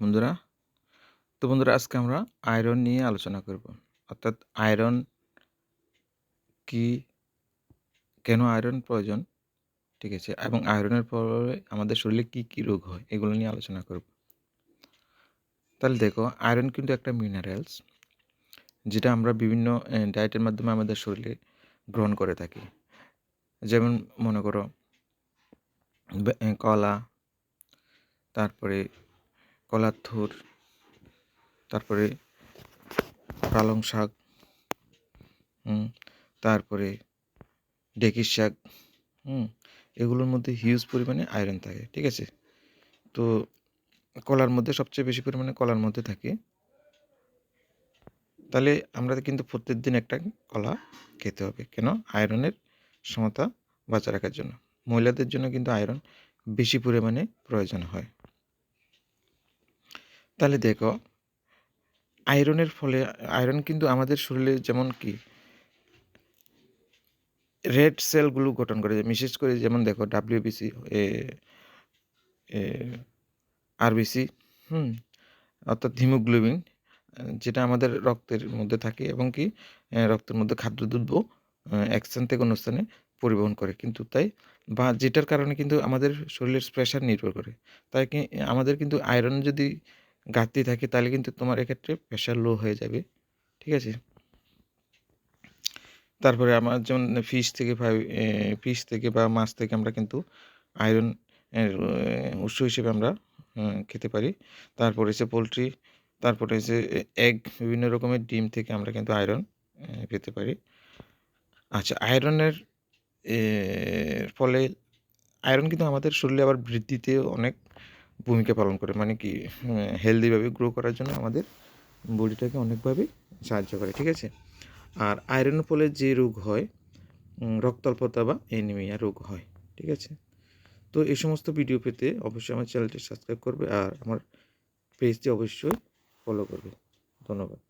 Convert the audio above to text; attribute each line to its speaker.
Speaker 1: বন্ধুরা, তো বন্ধুরা আজকে আমরা আয়রন নিয়ে আলোচনা করব। অর্থাৎ আয়রন কি, কেন আয়রন প্রয়োজন? ঠিক আছে, এবং আয়রনের পরে আমাদের শরীরে কি কি রোগ হয়, এগুলো নিয়ে আলোচনা করব। তাহলে দেখো আয়রন কিন্তু একটা মিনারেলস যেটা আমরা বিভিন্ন ডায়েটের মাধ্যমে আমাদের শরীরে গ্রহণ করে থাকি। যেমন মনে করো কলা, তারপরে কলার থুর তারপরে পালং শাক তারপরে ডেকির শাক, হুম, এগুলোর মধ্যে হিউজ পরিমাণে আয়রন থাকে, ঠিক আছে? তো কলার মধ্যে সবচেয়ে বেশি পরিমাণে কলার মধ্যে থাকে। তাহলে আমরা কিন্তু প্রত্যেক দিন একটা কলা খেতে হবে, কেন? আয়রনের সমতা বজায় রাখার জন্য। মহিলাদের জন্য কিন্তু আয়রন বেশি পরিমাণে প্রয়োজন হয়। তাহলে দেখো আয়রনের ফলে আয়রন কিন্তু আমাদের শরীরে যেমন কি রেড সেলগুলো গঠন করে বিশেষ করে যেমন দেখো ডাব্লিউবিসি আরবিসি হুম, অর্থাৎ হিমোগ্লোবিন, যেটা আমাদের রক্তের মধ্যে থাকে এবং কি রক্তের মধ্যে খাদ্যদ্রব্য এক স্থান থেকে অন্য স্থানে পরিবহন করে। কিন্তু তাই, বা যেটার কারণে কিন্তু আমাদের শরীরের প্রেশার নির্ভর করে। তাই কি, আমাদের কিন্তু আয়রন যদি ঘাটতি থাকে, তাহলে কিন্তু তোমার এক্ষেত্রে প্রেশার লো হয়ে যাবে। ঠিক আছে? তারপরে আমার যেমন ফিশ থেকে ফিশ থেকে বা মাছ থেকে আমরা কিন্তু আয়রন উৎস হিসেবে আমরা খেতে পারি। তারপরে হচ্ছে পোলট্রি তারপরে হচ্ছে এগ বিভিন্ন রকমের ডিম থেকে আমরা কিন্তু আয়রন পেতে পারি। আচ্ছা আয়রনের ফলে আয়রন কিন্তু আমাদের শরীরে আবার বৃদ্ধিতে অনেক ভূমিকা পালন করে মানে কি হেলদিভাবে গ্রো করার জন্য আমাদের বডিটাকে অনেকভাবে সাহায্য করে, ঠিক আছে? আর আয়রনের ফলে যে রোগ হয় রক্ত রক্তাল্পতা বা এনিমিয়া রোগ হয়, ঠিক আছে? তো এই সমস্ত ভিডিও পেতে অবশ্যই আমার চ্যানেলটি সাবস্ক্রাইব করবে আর আমার পেজটি অবশ্যই ফলো করবে। ধন্যবাদ।